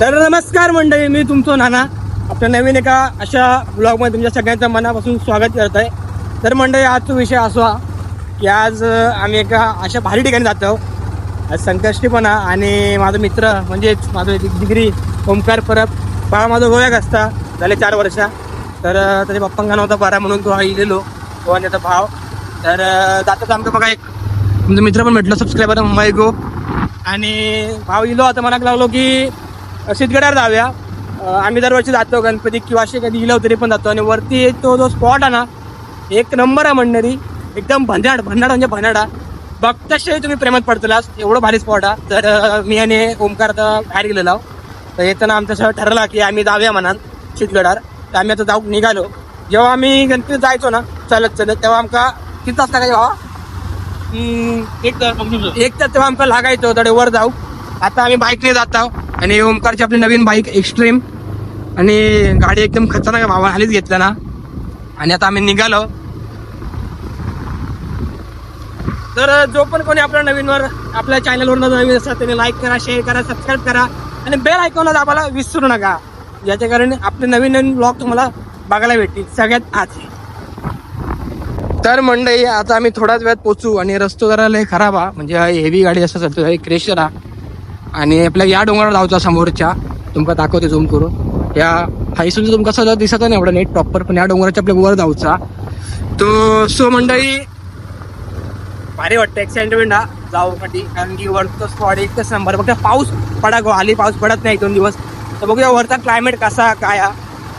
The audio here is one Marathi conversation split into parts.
तर नमस्कार मंडळी मी तुमचं नाना. आपल्या नवीन एका अशा ब्लॉगमध्ये तुमच्या सगळ्यांचं मनापासून स्वागत करत आहे तर मंडळी आजचा विषय असा की आज आम्ही एका अशा भारी ठिकाणी जातो आज संकष्टीपणा आणि माझा मित्र म्हणजेच माझं डिग्री ओमकार परब बाळा माझा गोव्याक असता झाले चार वर्षा. तर त्याच्या पप्पांना नव्हता बरा म्हणून तो इलेलो तो आणि त्याचा भाव. तर जाताच आमचं बघा एक तुमचा मित्र पण भेटलो सबस्क्रायबर मुंबई गो. आणि भाव इलो आता मनाक लागलो की सिद्धगडावर जाऊया. आम्ही दरवर्षी जातो गणपती किंवा असे कधी इलो तरी पण जातो. आणि वरती तो जो स्पॉट आहे ना एक नंबर आहे म्हणणारी एकदम भन्याड भन्नाड म्हणजे भन्याडा बघताशी तुम्ही प्रेमात पडतलास. एवढं भारी स्पॉट आहे तर मी आणि ओमकार आता बाहेर गेलेलो तर येताना आमचं सगळं ठरलं की आम्ही जाऊया म्हणाल सिद्धगडावर. तर आम्ही आता जाऊ निघालो. जेव्हा आम्ही गणपती जायचो ना चालत चालत तेव्हा आमका किती तास लागायचे भावा एक तास एक तास तेव्हा आमका लागायचो तर वर जाऊ. आता आम्ही बाईकने जात आहोत. आणि ओमकारची आपली नवीन बाईक एक्स्ट्रीम आणि गाडी एकदम खतरनाक भावा आलीच घेतला ना. आणि आता आम्ही निघालो. तर जो पण कोणी आपल्या नवीनवर आपल्या चॅनलवर नवीन असतात त्याने लाईक करा शेअर करा सबस्क्राईब करा. आणि बेल आयकॉनला दाबायला विसरू नका. ज्याच्या कारण आपले नवीन नवीन ब्लॉग तुम्हाला बघायला भेटतील. सगळ्यात आज तर मंडई आता आम्ही थोड्याच वेळात पोचू आणि रस्तो जरा लय खराब हा. म्हणजे हेवी गाडी असं चालतो क्रेशर हा. आणि आपल्या या डोंगरावर जाऊचा समोरच्या. तुमका दाखवते झूम करून. या हायसून तुमका सगळं दिसत नाही एवढं नेट प्रॉपर पण या डोंगराच्या आपल्या वर जाऊचा तो सो मंडळी भारी वाटतं एक्साइटमेंट हा जाऊ साठी कारण की वरचं स्पॉट एकच नंबर बघा पाऊस पडा गो आली पाऊस पडत नाही दोन दिवस. तर बघूया वरचा क्लायमेट कसा काय हा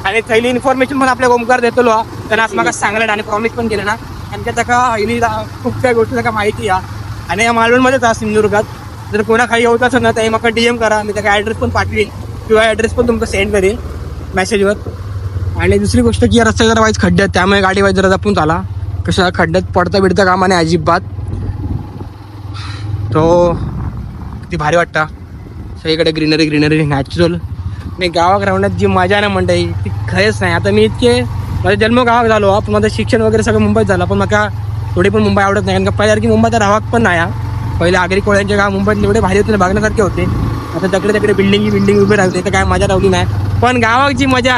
आणि थैली इन्फॉर्मेशन पण आपल्या ओमकार देतो हा त्यांना असं मला सांगलं आणि प्रॉमिस पण केलं ना. आणि त्याचा का हिली खूप काही गोष्टी ताका माहिती हा आणि या मालवणमध्येच हा सिंधुदुर्गात. जर कोणाखाली येऊ होत असेल ना तर मका डी एम करा मी त्याचा ॲड्रेस पण पाठवेल किंवा ॲड्रेस पण तुमचं सेंड करेल मेसेजवर आणि दुसरी गोष्ट की रस्ते रस्ता जरा वाईज खड्ड्यात त्यामुळे गाडी वाईज जरा जपून चाला. कशा खड्ड्यात पडता बिडता कामा नाही अजिबात. तो किती भारी वाटतं. सगळीकडे ग्रीनरी ग्रीनरी नॅचरल आणि गावात राहण्यात जी मजा ना म्हणते ती खरंच नाही. आता मी इतके माझा जन्म गावात झालो पण माझं शिक्षण वगैरे सगळं मुंबईत झालं. पण मला थोडी पण मुंबई आवडत नाही. कारण का पहिल्यासारखी मुंबईत राहत पण नाही आहे पहिले आगरी कोळ्यांचे गाव मुंबईत एवढे भारी होते बघण्यासारखे होते. आता तकडे तकडे बिल्डिंग बिल्डिंग उभे राहते तर काय मजा राहिली नाही पण गावाची मजा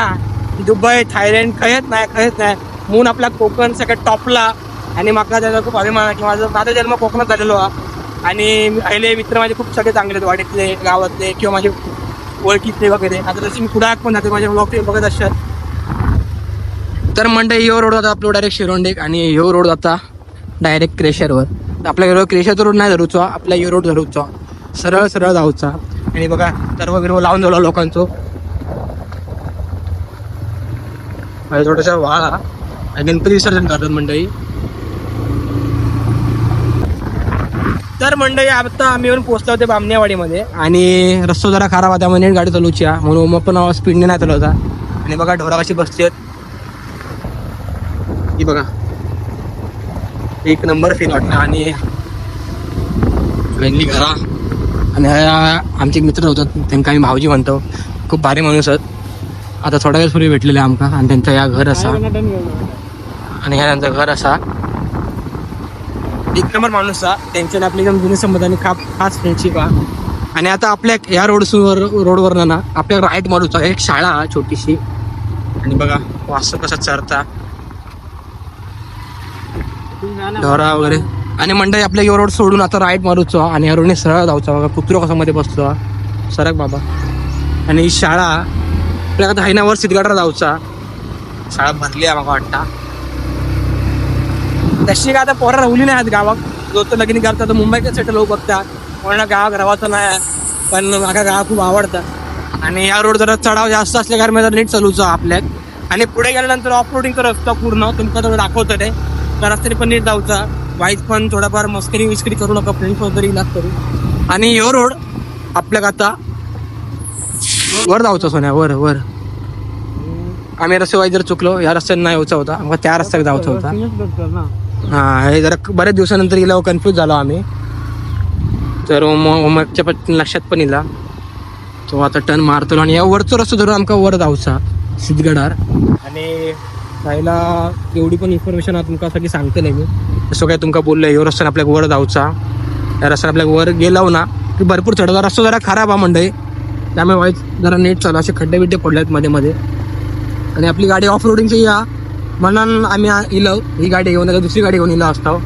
दुबई थायलंड खयत नाही खयत नाही. म्हणून आपला कोकण सगळं टॉपला. आणि मला त्याचा खूप अभिमान आहे की माझा माझा जन्म कोकणात झालेलो हा आणि पहिले मित्र माझे खूप सगळे चांगले आहेत वाडीतले गावातले किंवा माझे ओळखीतले वगैरे. आता जसे मी कुडाक पण जाते माझ्या ब्लॉग बघत असतात तर मंडई यो रोड जाता आपलं डायरेक्ट शिरोंडेक आणि यो रोड जाता डायरेक्ट क्रेशरवर आपल्या यो रोड नाही धरूचो आपला यो रोड धरूचो. सरळ सरळ जाऊचा आणि बघा सर्व बिर्व लावून दिला लोकांचो. माझ्या थोडासा वाळा गणपती विसर्जन करतात मंडळी. तर मंडळी आता आम्ही येऊन पोहोचलो होते बामनेवाडीमध्ये आणि रस्ता जरा खराब होता म्हणजे गाडी चालूची आहे. म्हणून मग पण स्पीडने नाही चालवता. आणि बघा ढोरा कशी बसते ही बघा. एक नंबर फील वाटतं आणि वेगळी घरा आणि ह्या आमचे एक मित्र होतात त्यांना आम्ही भाऊजी म्हणतो. खूप भारी माणूस आहेत. आता थोड्या वेळ पूर्वी भेटलेले आमका. आणि त्यांचं या घर असा. आणि ह्या त्यांचं घर असा. एक नंबर माणूस हा. त्यांच्या आपली एकदम जुने संबंध आणि खाप खास फ्रेंडशिप हा. आणि आता आपल्या या रोड रोडवर ना आपल्या राईट मारूचा एक शाळा हा छोटीशी. आणि बघा वास्तव कसा चरता ढोरा वगैरे. आणि मंडळी आपल्या यो रोड सोडून आता राईट मारूचो आणि या रोडने सरळ जाऊचा बघा कुत्रो कसा मध्ये बसतो सरक बाबा. आणि ही शाळा आपल्या आता हैनावर सिद्धगडला जाऊचा शाळा भरली आहे मला वाटतं. तशी काय आता पोरं राहुली नाही आहेत गावात. जो तर लग्न करता तर सेटल होऊ बघता कोणा गावात राहायचं नाही पण माझ्या गाव खूप आवडतं. आणि या रोड जरा चढाव जास्त असल्या कारण जरा नीट चालूचा आपल्यात. आणि पुढे गेल्यानंतर ऑफ रोडिंगचा रस्ता पूर्ण तुमका थोडं दाखवतं ते त्या रस्त्याने पण नीट जाऊचा वाईट पण थोडाफार मस्करी विस्करी करू नका फ्रेंड्स वगैरे इलाज करू. आणि यो रोड आपल्याक आता वर जाऊचा सोन्या वर वर. आम्ही रस्ते वाईट जर चुकलो या रस्त्याने नाही यायचा होता. मग त्या रस्त्यात जायचा होता. हा हे जरा बऱ्याच दिवसानंतर गेल्यावर कन्फ्यूज झालो आम्ही. तर मगच्या पण लक्षात पण येला तो आता टर्न मारतो आणि या वरचो रस्तो धरून आमका वर जाऊचा सिद्धगडार आणि जायला एवढी पण इन्फॉर्मेशन तुमका सगळी नाही मी. जसं काय तुमका बोललं ह्यो रस्त्याने आपल्याक वर जाऊचा. या रस्त्याने आपल्याक वर गेलो ना की भरपूर चढवा रस्ता जरा खराब हा मंडळी त्यामुळे वाईट जरा नेट चालू असे खड्डे बिड्डे पडले मध्ये मध्ये. आणि आपली गाडी ऑफ रोडिंगची या. म्हणून आम्ही इलो ही गाडी घेऊन दुसरी गाडी घेऊन इलो असतो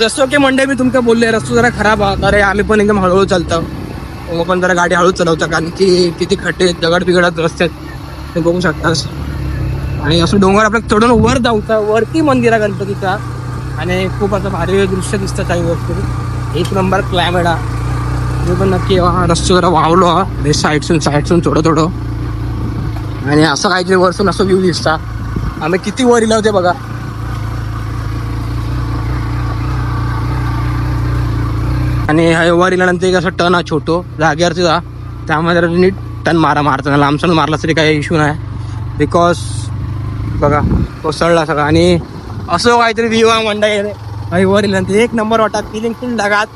जसं की मंडे मी तुमका बोलले रस्तो जरा खराब आहे तर आम्ही पण एकदम हळूहळू चालतो पण जरा गाडी हळू चालवतो कारण की किती खड्डे दगड बिगडात रस्त्यात ते बघू शकतास आणि असं डोंगर आपलं चढून वर जाऊचा वरती मंदिर आहे गणपतीचा आणि खूप असं भारी दृश्य दिसतं काही वस्तू. एक नंबर क्लायमेट हा मी पण नक्की हा जरा वावलो हा. ते साईडसून साईडसून थोडं थोडं. आणि असं काहीतरी वरसून असं व्ह्यू दिसता. आम्ही किती वर इला होते बघा. आणि हा वर इल्यानंतर एक असं टन हा छोटो जागेवरती जा. त्यामध्ये नीट टन मारा मारताना लांबसून मारला तरी काही इश्यू नाही. बिकॉज बघा कोसळला सगळं. आणि असं काहीतरी व्ह्यू आहे. मंडई काही वर इल्यानंतर एक नंबर वाटतात फिलिंग फुल ढगात.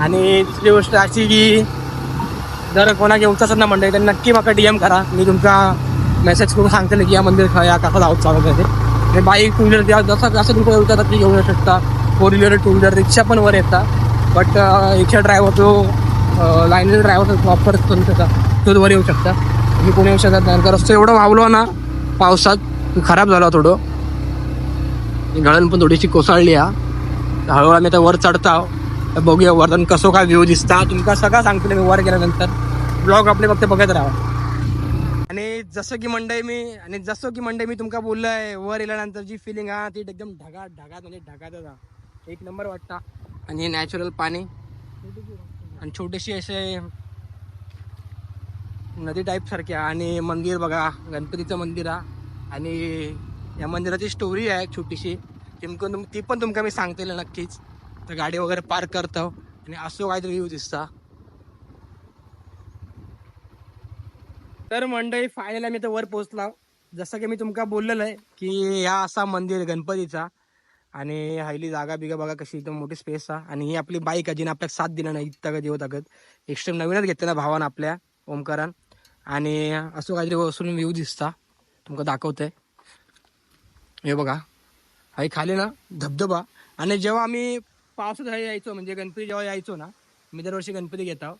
आणि दुसरी गोष्ट अशी की जर कोणाक घेऊचा असेल ना मंडळी तर नक्की मला डी एम करा. मी तुमचा मेसेज करून सांगते ना की या मंदिर या कसा जाऊ चालत आहे ते. बाईक टू व्हीलर द्या. जसं जसं तुमचं येऊ तर घेऊन येऊ शकता. फोर व्हीलर टू व्हीलर रिक्षा पण वर येतात. बट रिक्षा ड्रायव्हर तो लाईन ड्रायव्हर प्रॉपर करू शकता वर येऊ शकता. तुम्ही कोणी येऊ शकत. नाही का रस्ता एवढं वावलो ना पावसात खराब झाला थोडं. गळण पण थोडीशी कोसळली हा. हळूहळू आम्ही आता वर चढता तर बघूया वरतून कसं काय व्ह्यू दिसता. तुमका सगळं सांगतो मी वर गेल्यानंतर. ब्लॉग आपले फक्त बघत राहा. आणि जसं की मंडई मी आणि जसं की मंडई मी तुमका बोललोय वर गेल्यानंतर जी फिलिंग हा ती एकदम ढगा ढगात म्हणजे ढगातच हा. एक नंबर वाटता. आणि हे नॅचरल पाणी. आणि छोटेसे असे नदी टाईपसारखी आहे. आणि मंदिर बघा गणपतीचं मंदिर आहे. आणि या मंदिराची स्टोरी आहे छोटीशी. तिमकून तुम ती पण तुमका मी सांगते नक्कीच. तर गाडी वगैरे पार्क करतो. आणि असं काहीतरी व्ह्यू दिसता. तर मंडळी फायनल आम्ही तर वर पोहोचला. जसं की मी तुमका बोललेलं आहे की या असा मंदिर गणपतीचा. आणि हायली जागा बिगा बघा कशी एकदम मोठी स्पेस आहे. आणि ही आपली बाईक आहे जिने आपल्याला साथ दिला नाही इतका जेव ताकद एक्स्ट्रीम नवीनच घेतलं ना भावानं आपल्या ओमकारान. आणि असं काहीतरी वसून व्ह्यू दिसता. तुमका दाखवतंय. हे बघा. हा खाली ना धबधबा. आणि जेव्हा आम्ही पावसात हे यायचो म्हणजे गणपती जेव्हा यायचो ना मी दरवर्षी गणपती घेतो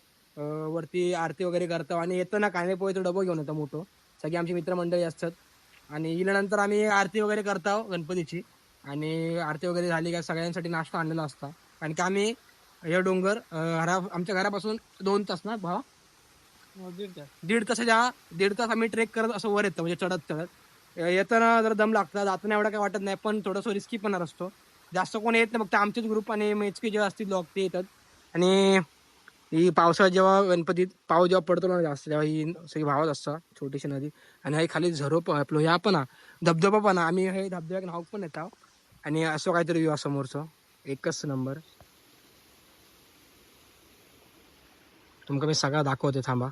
वरती आरती वगैरे करतो आणि येतो ना कांदे पोहेचं डबो घेऊन येतो मोठं. सगळी आमची मित्रमंडळी असतात. आणि गेल्यानंतर आम्ही आरती वगैरे करतो गणपतीची. आणि आरती वगैरे झाली का सगळ्यांसाठी नाश्ता आणलेला असता. कारण की आम्ही हे डोंगर घरा आमच्या घरापासून दोन तास ना भावा? हो, दीड तासाच्या दीड तास आम्ही ट्रेक करत असं वर येतो म्हणजे चढत चढत. येताना जरा दम लागतात जाताना एवढं काय वाटत नाही पण थोडंसं रिस्की पण असतो. जास्त कोण येत नाही फक्त आमचेच ग्रुप आणि मेचकी जेव्हा असतील लोक ते येतात. आणि ही पावसाळ्यात जेव्हा गणपतीत पाऊस जेव्हा पडतो ना जास्त तेव्हा ही सगळी भावच असतात छोटीशी नदी. आणि हे खाली झरो पण आपलं ह्या पण हा, धबधबा पण आम्ही हे धबधब्याक नाव पण येत आहोत आणि असं काहीतरी व्यू समोरचं. एकच नंबर तुमका मी सगळा दाखवते थांबा.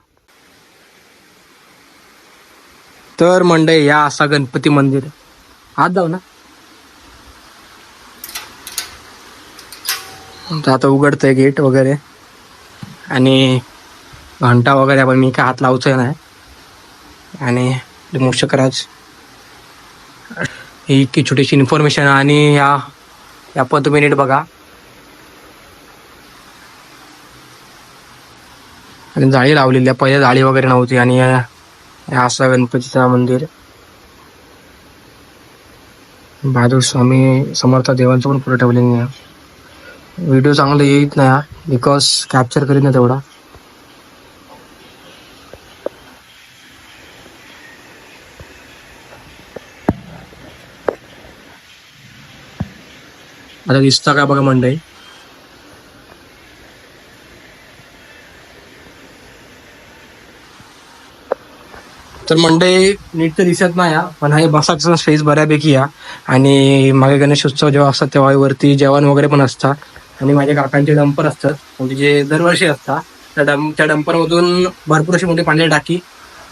तर मंडई या असा गणपती मंदिर आत जाऊ ना. तर आता उघडतंय गेट वगैरे. आणि घंटा वगैरे पण मी काय हात लावतोय नाही. आणि मूषकराज ही इतकी छोटीशी इन्फॉर्मेशन आणि या या पण तुम्ही नीट बघा. आणि जाळी लावलेली आहे. पहिल्या जाळी वगैरे नव्हती आणि या असा गणपतीचा मंदिर. बहादूर स्वामी समर्थ देवांचं पण पुढे ठेवलेलं आहे. व्हिडिओ चांगला येत नाही हा बिकॉज कॅप्चर करीत नाही तेवढा. आता दिसता का बघा मंडई तर मंडई नीट तर दिसत नाही हा पण हे बसाचा स्पेस बऱ्यापैकी या आणि मागे गणेश उत्सव जेव्हा असतात तेव्हा वरती जेवण वगैरे पण असतात. आणि माझ्या काकांचे डंपर असतात. म्हणजे जे दरवर्षी असतात त्या डम त्या डंपरमधून भरपूर अशी मोठी पाणी टाकी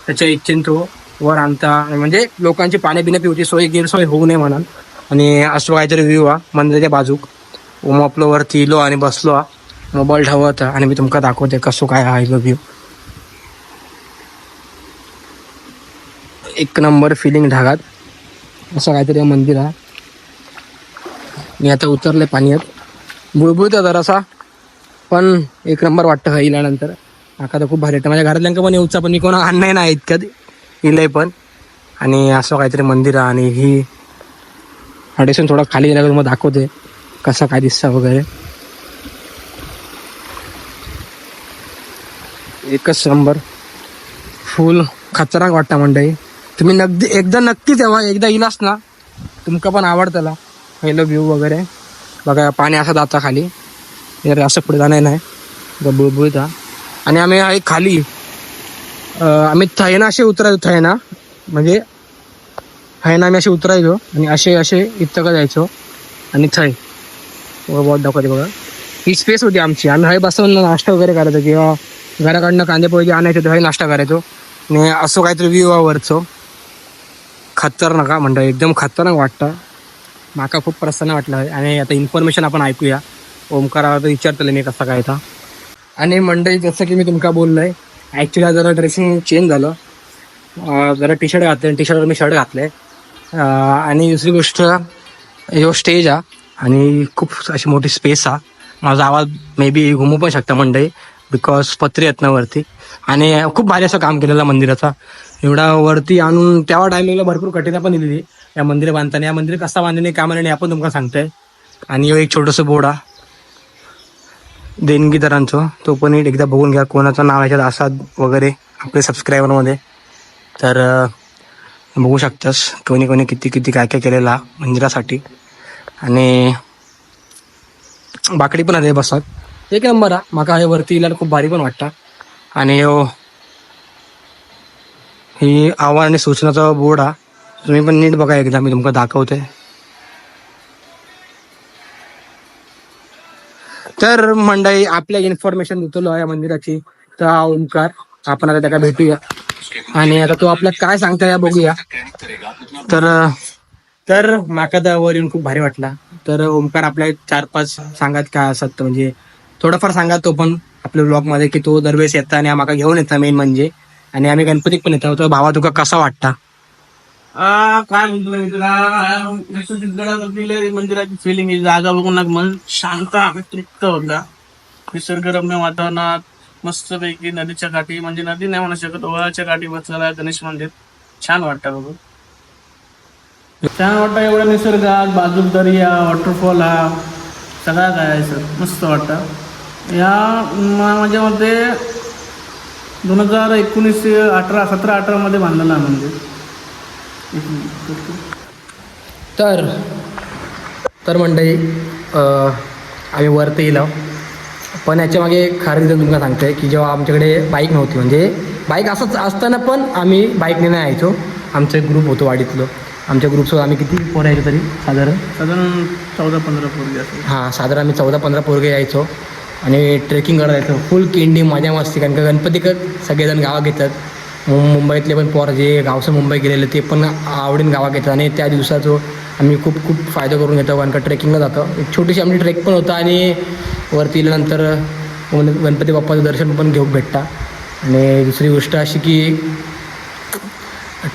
त्याच्या इच्छेन तो वर आणता. म्हणजे लोकांची पाणी पिण्या पिऊची सोय गैरसोय होऊ नये म्हणून. आणि असं काहीतरी व्ह्यू हा मंदिराच्या बाजूक. मग आपलं वरती इलो आणि बसलो हा. मोबाईल ठेवत आणि मी तुमका दाखवते कसं काय आहे व्ह्यू एक नंबर फिलिंग ढागात. असं काहीतरी मंदिर आहे. मी आता उतरले पाण्यात. बुळबुळतं जरासा. पण एक नंबर वाटतं हा इल्यानंतर. माका तर खूप भारी वाटतं. माझ्या घरातल्यांका पण येऊचा पण मी कोणा आणणार नाही इतक्यात. इलंय पण. आणि असं काहीतरी मंदिर आहे आणि ही हडेसून थोडा खाली गेल्यावर मग दाखवते. कसा काय दिसतं वगैरे. एकच नंबर. फुल खतरनाक वाटतं मंडळी. तुम्ही नगदी एकदा नक्कीच यावा एकदा येलास ना तुमका पण आवडतला पहिलं व्ह्यू वगैरे. बघा पाणी असं जाता खाली. असं पुढे जाणार नाही. बुळबुळता आणि आम्ही आहे खाली. आम्ही थैना असे उतरायचो थैना. म्हणजे थैना आम्ही असे उतरायचो. आणि असे असे इतकं जायचो. आणि थै. बहुत दाखवते बघा. ही स्पेस होती आमची. आम्ही हय बसून नाश्ता वगैरे करायचो. किंवा घराकडनं कांदे पोहे आणायचो तर नाश्ता करायचो. आणि असं काहीतरी व्ह्यू वरचो. खतरनाक हा म्हणता एकदम खतरनाक वाटतं. माका खूप प्रसन्न वाटलं आणि आता इन्फॉर्मेशन आपण ऐकूया. ओमकाराला तर विचारतले मी कसं काय था आणि मंडळी जसं की मी तुमका बोललोय ॲक्च्युली जरा ड्रेसिंग चेंज झालं. जरा टी शर्ट घातले टी शर्टवर मी शर्ट घातले. आणि दुसरी गोष्ट ह्यो स्टेज हा आणि खूप अशी मोठी स्पेस हा. माझा आवाज मे बी घुमू पण शकता मंडळी बिकॉज पत्रे आहेत ना वरती आणि खूप भारी असं काम केलेलं मंदिराचा. एवढा वरती आणून तेव्हा टायमिंगला भरपूर कठीण पण दिलेली. या मंदिर बांधताना या मंदिर कसा बांधणे काय म्हणणे आपण तुमका सांगतोय. आणि एक छोटंसं बोर्ड देणगीदारांचं. तो पण एकदा बघून घ्या कोणाचं नाव याच्यात आसाद वगैरे आपले सबस्क्रायबरमध्ये तर बघू शकतास कोणी कोणी किती किती काय काय केलेला मंदिरासाठी. आणि बाकडी पण आहे बसत. एक नंबर हा माका हे वरती येईल खूप भारी पण वाटतं. आणि ही आव्हान आणि सूचनाचा बोर्ड हा तुम्ही पण नीट बघा एकदा मी तुमका दाखवते. तर मंडळी आपल्या इन्फॉर्मेशन देतो या मंदिराची. तर हा ओंकार आपण आता त्याला भेटूया. आणि आता तो आपल्या काय सांगता या बघूया. तर तर माका तर वर येऊन खूप भारी वाटला. तर ओंकार आपल्या चार पाच सांगात काय असत म्हणजे थोडंफार सांगा तो पण आपल्या ब्लॉगमध्ये की तो दरवेळेस येता आणि माका घेऊन येता मेन म्हणजे. आणि आम्ही गणपतीत पण येतो. तर भावा तुका कसा वाटता? काय म्हणतो मी तुला मंदिराची फिलिंग जागा बघून मन शांत तृप्त होता निसर्गरम्य वातावरणात मस्तपैकी नदीच्या काठी म्हणजे नदी नाही म्हणू शकत ओळाच्या काठी बसलेला गणेश मंदिर. छान वाटतं बघू. छान वाटतं एवढ्या निसर्गात बाजूक दर्या वॉटरफॉल हा सगळा काय आहे सर? मस्त वाटतं. या माझ्या मते दोन हजार एकोणीस अठरा सतरा अठरामध्ये बांधलेलं आहे मंदिर तर तर मंडळी आम्ही वरती गेलो. पण याच्या मागे एक खरं रिझन तुम्हाला सांगतोय की जेव्हा आमच्याकडे बाईक नव्हती म्हणजे बाईक असंच असताना पण आम्ही बाईकने नाही यायचो. आमचा एक ग्रुप होतो वाडीतलं. आमच्या ग्रुपसोबत आम्ही किती पोरं यायचो तरी? साधारण? साधारण चौदा पंधरा पोरगी हां साधारण आम्ही चौदा पंधरा पोरगे यायचो. आणि ट्रेकिंग करायचं. फुल किंडी मजा मस्ती कारण का गणपती सगळेजण गावात येतात मुंबईतले पण पोर जे गावचं मुंबई गेलेले ते पण आवडीन गावात येतात आणि त्या दिवसाचं आम्ही खूप खूप फायदा करून घेतो कारण का ट्रेकिंगला जातो. एक छोटीशी आमची ट्रेक पण होता आणि वरती गेल्यानंतर गणपती बाप्पाचं दर्शन पण घेऊ भेटता. आणि दुसरी गोष्ट अशी की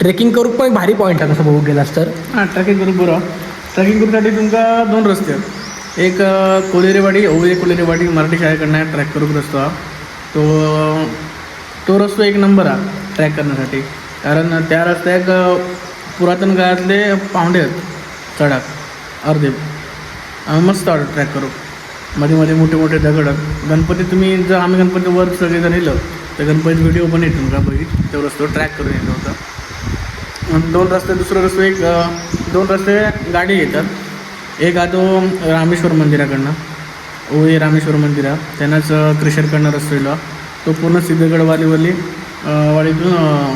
ट्रेकिंग करू पण भारी पॉईंट आहे तसं बघू गेलास तर. हां ट्रेकिंग करू बरं ट्रेकिंग करूसाठी तुमचा दोन रस्ते आहेत. एक कोलेरेवाडी ओवळे कोलेरेवाडी मराठी शाळेकडनं ट्रॅक करू रस्तो हा. तो तो रस्तो एक नंबर हा ट्रॅक करण्यासाठी. कारण त्या रस्त्याक पुरातन काळातले पाहुणे आहेत चढाक अर्धे. मस्त वाटतं ट्रॅक करू. मध्ये मध्ये मोठे मोठे दगड गणपती तुम्ही जर आम्ही गणपती वर सगळेजण येलो तर गणपती व्हिडिओ पण येतो का बघित तो रस्तो ट्रॅक करून येतो होता दोन रस्ते दुसरं रस्ते एक दोन रस्ते गाडी येतात. एक आतो रामेश्वर मंदिराकडनं ओए रामेश्वर मंदिरा त्यांनाच क्रिशरकडनं रस्तो येलो तो पूर्ण सिद्धगड वालीवली वाडीतून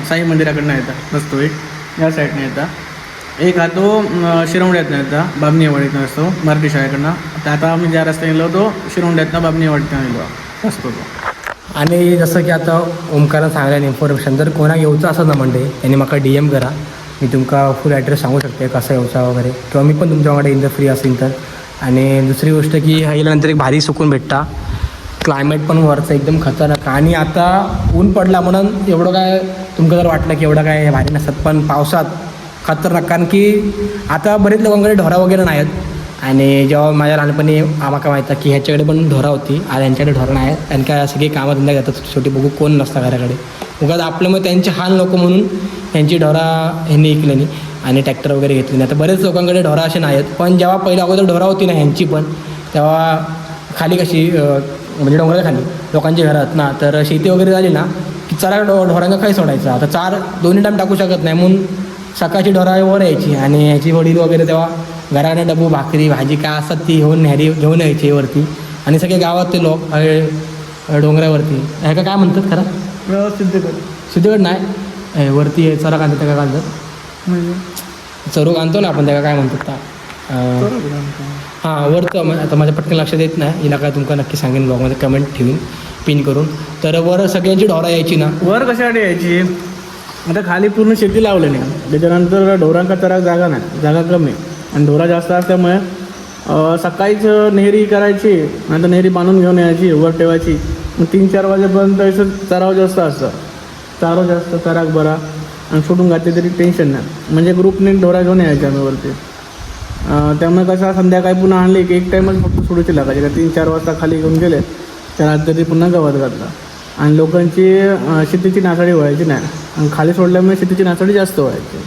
साई मंदिराकडनं येतात रस्तो एक. या साईडनं येतात एक हा तो अ, शिरवड्यातनं येता. बाबनीवाडीतनं असतो मराठी शाळेकडनं. तर आता आम्ही ज्या रस्त्याने गेलो तो शिरवड्यातनं बाबनीवाडीतनं गेलो असतो तो. आणि जसं की आता ओमकारान सांगल्याने इन्फॉर्मेशन जर कोणाक येवचं असं ना म्हणते त्यांनी म्हाका डी एम करा. मी तुमका फुल ॲड्रेस सांगू शकते कसं येऊचा वगैरे. किंवा मी पण तुमच्या वांगडा इंद फ्री असेल तर. आणि दुसरी गोष्ट की हा गेल्यानंतर एक भारी सुकून भेटता. क्लायमेट पण वरचं एकदम खतरनाक. आणि आता ऊन पडला म्हणून एवढं काय तुमचं जर वाटलं की एवढं काय भारी नसतात पण पावसात खतरनाक. कारण की आता बरेच लोकांकडे ढोरा वगैरे नाही आहेत आणि जेव्हा माझ्या लहानपणी आम्हाला माहिती की ह्याच्याकडे पण ढोरा होती. आज यांच्याकडे ढोरा नाही आहेत आणि काय सगळी कामं धंदा घेतात छोटी बघू कोण नसतं घराकडे. उगाच आपलं मग त्यांचे हाल नको म्हणून त्यांची ढोरा ह्यांनी ऐकले नाही आणि ट्रॅक्टर वगैरे घेतले नाही. आता बरेच लोकांकडे ढोरा असे नाही आहेत पण जेव्हा पहिले अगोदर ढोरा होती ना ह्यांची पण तेव्हा खाली कशी म्हणजे डोंगराच्या खाली लोकांची घरात ना तर शेती वगैरे झाली ना की चारा ढो ढोरांना काही सोडायचं. आता चार दोन्ही टाईम टाकू शकत नाही म्हणून सकाळची ढोरा वर यायची आणि ह्याची वडील वगैरे तेव्हा घराने डबू भाकरी भाजी काय असतात ती घेऊन न्यारी घेऊन यायची वरती. आणि सगळे गावात ते लोक डोंगरावरती. ह्याका काय म्हणतात खरं? कर सिद्धगड नाही? हे वरती चरा कांदतात त्या काय म्हणजे? चरू आणतो ना आपण त्याला काय म्हणतात त्या अं, हां वरतं मग आता माझ्या पटकन लक्षात येत नाही. हिला काय तुमका नक्की सांगेन ब्लॉगमध्ये कमेंट ठेवीन पिन करून. तर वर सगळ्यांची ढोरा यायची ना? वर कशासाठी यायची? आता खाली पूर्ण शेती लावली नाही. त्याच्यानंतर ढोरांका तर जागा नाही जागा कमी आणि ढोरा जास्त असल्यामुळे अं, सकाळीच नेहरी करायची नंतर नेहरी बांधून घेऊन यायची वर ठेवायची. तीन चार वाजेपर्यंत असं चराव जास्त असतं. चारो जास्त चराक बरा. आणि सोडून घातली तरी टेन्शन नाही. म्हणजे ग्रुपने ढोरा घेऊन यायचे आम्ही वरती. त्यामुळे कसं संध्याकाळी पुन्हा आणले की एक टाईमच फक्त सोडूची लागायची. का तीन चार वाजता खाली घेऊन गेले. तर रात्री पुन्हा गवत घातला. आणि लोकांची शेतीची नासाडी व्हायची नाही. आणि खाली सोडल्यामुळे शेतीची नासाडी जास्त व्हायची.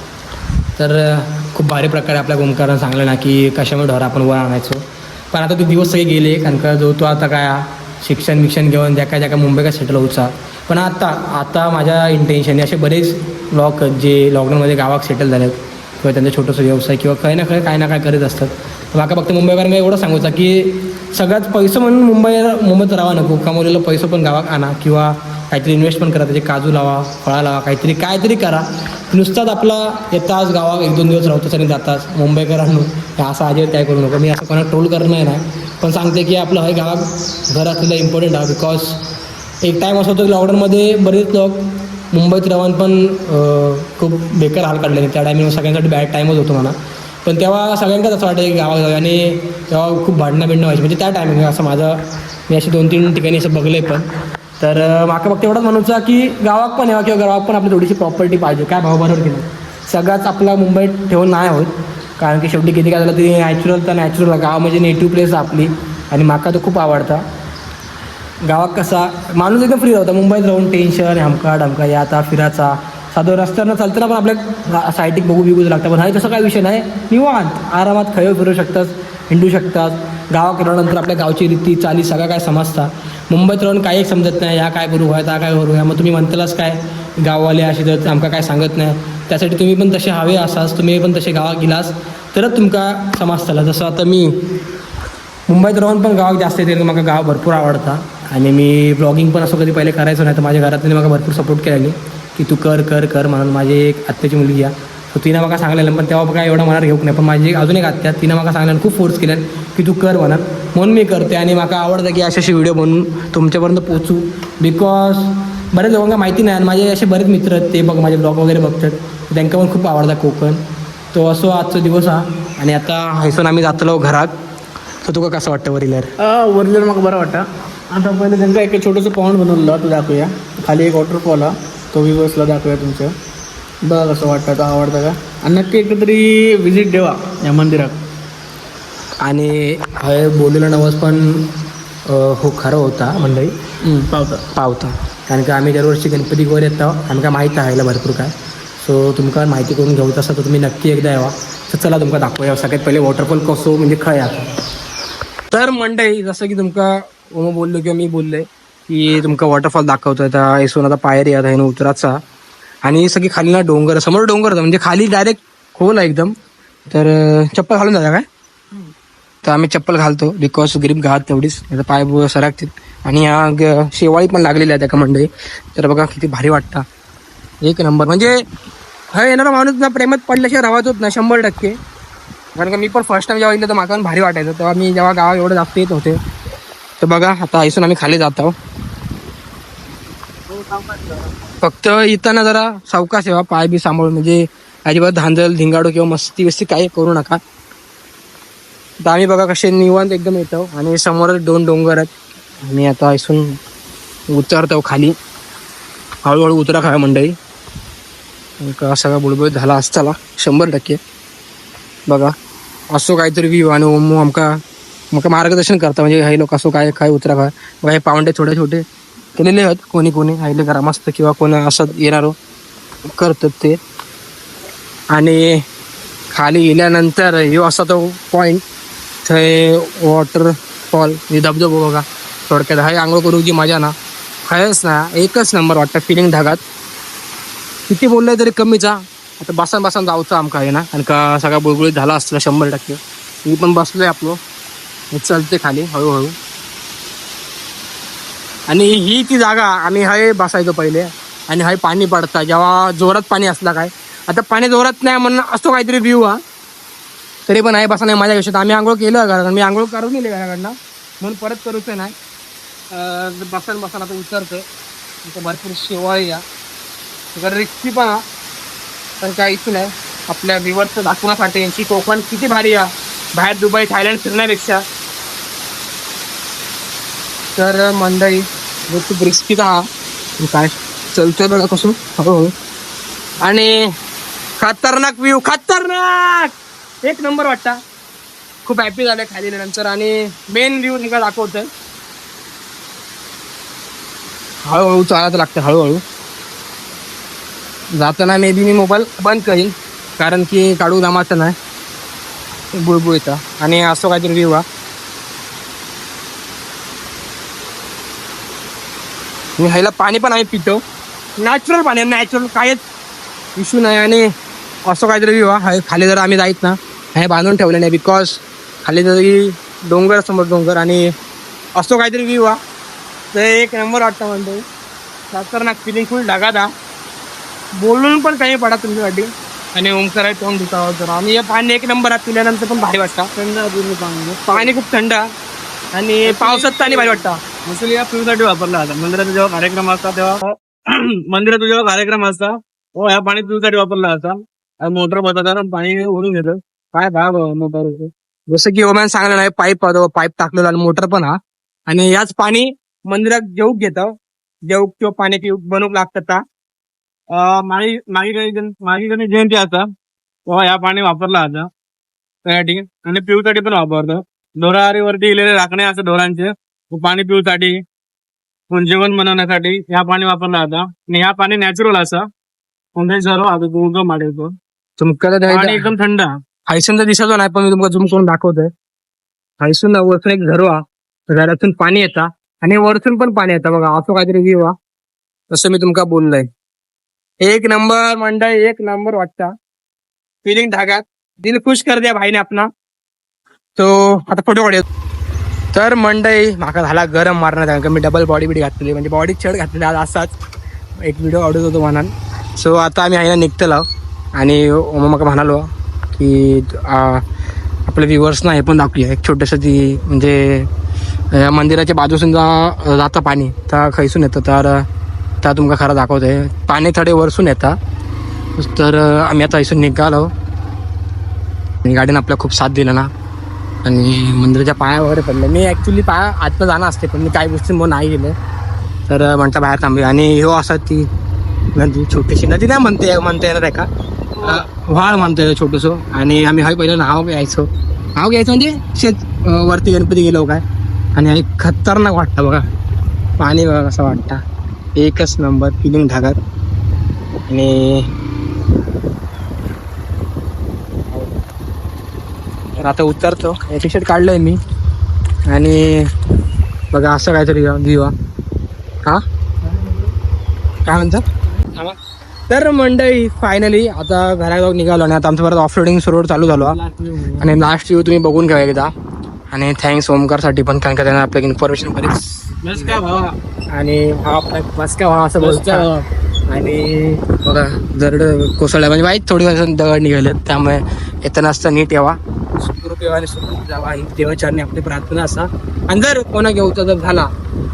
तर खूप भारी प्रकारे आपल्या गोमकारानं सांगलं ना की कशामुळे ढोरा आपण वर आणायचो. पण आता ते दिवस सगळे गेले कारण का जो तो आता काय शिक्षण बिक्षण घेऊन ज्या काय ज्या काय मुंबईला सेटल होऊचा. पण आता आता माझ्या इंटेन्शन असे बरेच लोक जे लॉकडाऊनमध्ये गावात सेटल झाले आहेत किंवा त्यांचा छोटंसं व्यवसाय किंवा काही ना काही काय ना काय करत असतात. तर माका फक्त मुंबईकरांना एवढं सांगूचा की सगळ्यात पैसे म्हणून मुंबई मुंबईत राहा नको कमवलेलं पैसे पण गावात आणा किंवा काहीतरी इन्व्हेस्ट पण करा त्याचे काजू लावा फळा लावा काहीतरी काहीतरी करा. नुसताच आपला येताच गावात एक दोन दिवस राहतोच आणि जाताच. मुंबईकरांनो असं आजीवर काय करू नको. मी असं कोणाला ट्रोल करणं नाही पण सांगते की आपलं हे गावात घर असलेलं इम्पॉर्टंट आहे बिकॉज एक टाईम असं होतो की लॉकडाऊनमध्ये बरेच लोक मुंबईत रवान पण खूप बेकार हाल काढले. त्या टायमिंग सगळ्यांसाठी बॅड टाईमच होतो म्हणा. पण तेव्हा सगळ्यांकाच असं वाटतं की गावात आणि तेव्हा खूप भांडणं बिंडणं व्हायची. म्हणजे त्या टायमिंग असं माझं मी असे दोन तीन ठिकाणी असं बघले पण. तर अं, माका फक्त एवढंच म्हणूचा की गावात पण येवा किंवा गावात पण आपली थोडीशी प्रॉपर्टी पाहिजे. काय भाव बरोबर की नाही? आपला मुंबईत ठेवून नाही होत कारण की शेवटी किती काय झालं तरी नॅचरल तर नॅचरल गाव म्हणजे नेटिव्ह प्लेस आपली. आणि माका तो खूप आवडता. गावात कसा माणूस एकदम फ्री राहता. मुंबईत राहून टेन्शन हमका डमका याचा फिराचा फिरायचा. साधं रस्त्यानं चालताना पण आपल्या सायटिक बघू बिघू लागतं. पण हा तसं काय विषय नाही. निवांत. आरामात खय फिरू शकतात हिंडू शकतात गावात आपल्या गावची रीती चाली सगळं काय समजता? मुंबईत राहून काही एक समजत नाही या काय करू ह्या त्या काय करू ह्या मग तुम्ही म्हणतालच काय? गाववाले असे तर आमका काय सांगत नाही. त्यासाठी तुम्ही पण तसे हवे असास तुम्ही पण तसे गावात गेलास तरच तुमका समजताला. जसं आता मी मुंबईत राहून पण गावात जास्त येते मला गाव भरपूर आवडता. आणि मी ब्लॉगिंग पण असं कधी पहिले करायचं नाही तर माझ्या घरातले मला भरपूर सपोर्ट केला की तू कर कर कर म्हणून माझी एक आत्याची मुलगी आहे. सो तिनं मला सांगलेलं पण तेव्हा काय एवढं मनात घेऊक नाही. पण माझी अजून एक आत्या तिनं मला सांगलेलं खूप फोर्स केलं की तू कर म्हणा म्हणून मी करते आणि मला आवडतं की असे असे व्हिडिओ बनवून तुमच्यापर्यंत पोचू बिकॉज बऱ्याच लोकांना माहिती नाही आणि माझे असे बरेच मित्र आहेत ते बघ माझे ब्लॉग वगैरे बघतात. त्यांना पण खूप आवडतं कोकण. तो असो आजचा दिवस हा. आणि आता हैसून आम्ही जातलो घरात. तर तुका कसं वाटतं वरिलर वरिलर मग बरं वाटतं. आता पहिले त्यांचा एक छोटंसं पाऊंड बनवलं तो दाखवूया. खाली एक वॉटरफॉल हा. तो बसला दाखवूया तुमचं. बघा कसं वाटतं आवडतं का? आणि नक्की एकदा तरी व्हिजिट द्यावा या मंदिरात. आणि हे बोललेलं नवस पण हो खरं होता मंडळी. पावतं. पावता. कारण की आम्ही दरवर्षी गणपती वर येतो आमका माहीत आहे भरपूर काय. सो तुमका माहिती करून घेऊच असं तर तुम्ही नक्की एकदा यावा. तर चला तुमका दाखवूया सगळ्यात पहिले वॉटरफॉल कसो म्हणजे आता तर मंडळी जसं की तुमका ओम बोललो किंवा मी बोलले की तुमका वॉटरफॉल दाखवतो आता येसून आता पायरी आता हे उतराचा. आणि सगळी खाली ना डोंगर समोर डोंगर होता. म्हणजे खाली डायरेक्ट खोल आहे एकदम. तर चप्पल घालून जाता काय? तर आम्ही चप्पल घालतो. बिकॉज ग्रीप घात तेवढीच. पाय बु- सरकतील. आणि ह्या शेवाळी पण लागलेली आहे त्या मंडळी. तर बघा किती भारी वाटतं. एक नंबर म्हणजे हा येणारा माणूस ना प्रेमात पडल्याशिवाय राहतोच ना शंभर टक्के. कारण का मी पण फर्स्ट टाइम जेव्हा येईल तर मला पण भारी वाटायचं. तेव्हा मी जेव्हा गावात एवढं जास्त येत होते तर बघा आता ऐसून आम्ही खाली जात आहोत. फक्त येताना जरा सावकाश सेवा पाय बी सांभाळून म्हणजे अजिबात धांदल धिंगाडो किंवा मस्ती वस्ती काही करू नका. तर आम्ही बघा कसे निवांत एकदम येतो आणि समोरच दोन डोंगर आहेत. आणि आता इथून उतरतो खाली. हळूहळू उतरा खा मंडळी. का सगळा बुळबुळ झाला असताला शंभर टक्के. बघा असो काहीतरी व्ह्यू आणि ओमो आमका आमका मार्गदर्शन करता म्हणजे हे लोक असो काय काय उतरा काय बघा हे पावंडे छोटे छोटे केलेले आहेत. कोणी कोणी आईले करा मस्त किंवा कोणी असं येणारो हो. करतात ते. आणि खाली गेल्यानंतर हे असा तो पॉईंट थंय वॉटरफॉल हे धबधबो बघा. थोडक्यात हाय आंघोळ करूची मजा ना. खरंच ना एकच नंबर वाटतं फिलिंग ढगात. किती बोललं तरी कमीचा आता बसान बसान जाऊचं आमका आहे ना. कारण का सगळा बुळबुळीत झाला असला शंभर टक्के. मी पण बसलो आपलो. आपलं चलते खाली हळूहळू. आणि ही ती जागा आम्ही हाय बसायचो पहिले. आणि हाय पाणी पडता. जेव्हा जोरात पाणी असला काय. आता पाणी जोरात नाही म्हणून असतो काहीतरी व्ह्यू हा. तरी पण आहे बसा नाही माझ्या आयुष्यात आम्ही आंघोळ केलं कारण मी आंघोळ करून गेले घराकडनं. म्हणून परत करूच नाही. बसायला बसायला आता उतरतोय. इथं भरपूर शेवाळी या. रिक्सी पण हा. काय काहीच नाही आपल्या विवर्स दाखवण्यासाठी यांची कोकण किती भारी आहे. बाहेर दुबई थायलंड फिरण्यापेक्षा. तर मंडळी खूप रिस्कीचा हा? काय? चलतोय बघा कसं. हळूहळू आणि खतरनाक व्ह्यू खतरनाक! एक नंबर वाटता. खूप हॅपी झालं खाली नंतर आणि मेन व्ह्यू निघा दाखवतोय. हळूहळू चालायचं लागतं हळूहळू. जाताना मे बी मी मोबाईल बंद करीन. कारण की काढू जमाचं नाही. बुळबुळ येतं आणि असं काहीतरी व्ह्यू हा मी ह्याला पाणी पण आम्ही पितो. नॅचरल पाणी नॅचरल कायच इश्यू नाही. आणि असं काहीतरी व्ह्यू हा खाली जर आम्ही जाईत ना हे बांधून ठेवले नाही बिकॉज खाली जरी डोंगर समोर डोंगर आणि असं काहीतरी हा तर एक नंबर वाटतं म्हणतो. खतरनाक फिलिंग फुल ढगात हा बोलून पण काही पडा तुमच्यासाठी. आणि ओमकार आहे तोंड दुखावं तर आम्ही हे पाणी एक नंबर आहे पिल्यानंतर पण भारी वाटतं. थंड पाणी पाणी खूप थंड आहे. आणि पावसात पाणी भारी वाटतं. मसूल या पिऊसाठी वापरला जाता. मंदिरात जेव्हा कार्यक्रम असतात तेव्हा मंदिरात जेव्हा कार्यक्रम असतात हो या पाणी पिऊसाठी वापरला जाता. मोटर बसवतात आणि पाणी ओढून घेतं काय भाग मोटर जसं की ओमॅन सांगलं नाही पाईप पाईप टाकलेला आणि मोटर पण हा. आणि याच पाणी मंदिरात जेवूक घेतं. जेवूक किंवा पाणी बनवूक लागतात ता. मागी मागी मागी काही जयंती आता तेव्हा या पाणी वापरला जातं. त्यासाठी आणि पिऊसाठी पण वापरतं ढोरावरती गेलेले राखणे असं ढोरांचे पाणी पिऊसाठी जेवण बनवण्यासाठी ह्या पाणी वापरला जातं. आणि ह्या पाणी नॅचरल असं. कोणत्याही सर्व आता गुळगम मारतो तुमका पाणी एकदम थंड. हायसून तर दिसतो नाही पण मी तुम्हाला झूम करून दाखवतोय. हायसून वरतून एक झरो घरातून पाणी येतं. आणि वरतून पण पाणी येतं बघा असं काहीतरी व्ह्यू हा तसं मी तुमका बोललोय. एक नंबर मंडळ एक नंबर वाटता. फिलिंग ढागात दिल खुश कर द्या भाईने आपला. तो आता फोटो काढूया. तर मंडई माका झाला गरम मारण्यात कारण मी डबल बॉडी बीट घातलेली म्हणजे बॉडी शर्ट घातलेली आज असाच एक व्हिडिओ आवडत होतो म्हणान. सो आता आम्ही आईला निघतलो आणि ओमा म्हणालो की आपले व्ह्युअर्स ना हे पण दाखवूया. एक छोटंसं ती म्हणजे या मंदिराच्या बाजूसून जातं पाणी. तर खैसून येतं. तर त्या तुमका खरं दाखवतोय. पाणी थोडे वरसून येतं. तर आम्ही आता इथून निघालो. आणि गाडीनं आपल्याला खूप साथ दिला ना. आणि मंदिराच्या पाया वगैरे पडले. मी ॲक्च्युली पाया आतनं जाणं असते पण मी काही गोष्टींमुळे नाही गेले. तर म्हणता बाहेर थांबले आणि हो असा ती नदी छोटीशी नदी नाही म्हणते म्हणता येणार आहे का? व्हाळ म्हणतोय छोटंसं. आणि आम्ही हय पहिलं नाव घ्यायचो. नाव घ्यायचं म्हणजे शेत वरती गणपती गेलो काय? आणि आणि खतरनाक वाटतं बघा. पाणी बघा असं वाटतं. एकच नंबर फिलिंग ढागात. आणि आता उतरतो. टी शर्ट काढलंय मी. आणि बघा असं काहीतरी व्ह्यू हा. काय म्हणतात तर मंडळी फायनली आता घरा जाऊन निघालो आणि आता आमचं परत ऑफ रोडिंग सुरू चालू झालो हा. आणि लास्ट व्ह्यू तुम्ही बघून घ्या एकदा. आणि थँक्स ओमकारसाठी पण कारण का त्यानं आपल्याला इन्फॉर्मेशन बरीच आणि हा बस का व्हा असं बोलतो आणि बघा जरड कोसळल्या. म्हणजे वाईट थोडी दगड निघाले त्यामुळे येताना असता नीट यावा. सुखरूप सुरू जावा ही देवाचारने आपली प्रार्थना असा. आणि जर कोणा घेऊचा जर झाला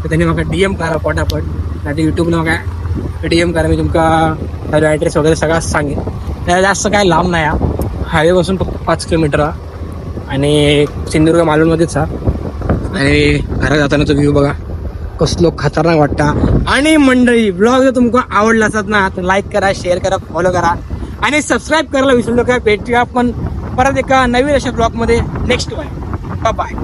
तर त्यांनी म्हाका डी एम करा पटापट. नाही तर युट्यूबला म्हाका डी एम करा. मी तुमका ॲड्रेस वगैरे सगळं सांगेन. त्याला जास्त काय लांब नाही हा. हायवेपासून फक्त पाच किलोमीटर हा. आणि सिंधुदुर्ग मालवणमध्येच हा. आणि घरात तो व्ह्यू बघा. कसलो खतरनाक वाटता आणि मंडळी ब्लॉग जर तुमका आवडला असत ना तर लाईक करा शेअर करा फॉलो करा. आणि सबस्क्राईब करायला विसरू नका. भेटूया आपण परत एका नवीन अशा ब्लॉगमध्ये नेक्स्ट बाय बाय